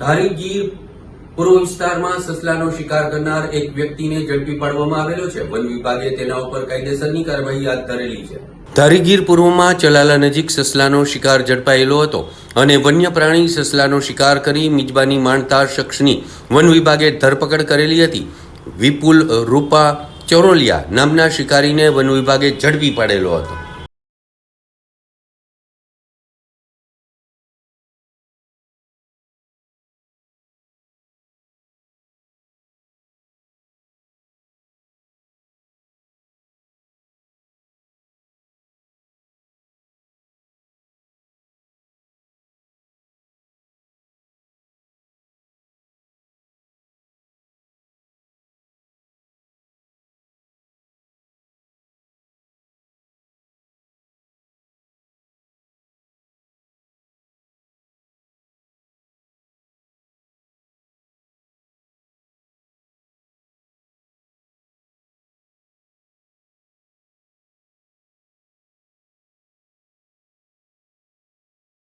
ધારી ગીર પૂર્વ વિસ્તારમાં સસલાનો શિકાર કરનાર એક વ્યક્તિને ઝડપી પાડવામાં આવેલો છે. વન વિભાગે તેના ઉપર કાયદેસરની કાર્યવાહી હાથ ધરેલી છે. ધારીગીર પૂર્વમાં ચલાલા નજીક સસલાનો શિકાર ઝડપાયેલો હતો અને વન્ય પ્રાણી સસલાનો શિકાર કરી મિજબાની માણતા શખ્સની વન વિભાગે ધરપકડ કરેલી હતી. વિપુલ રૂપા ચોરોલિયા નામના શિકારીને વન વિભાગે ઝડપી પાડેલો હતો.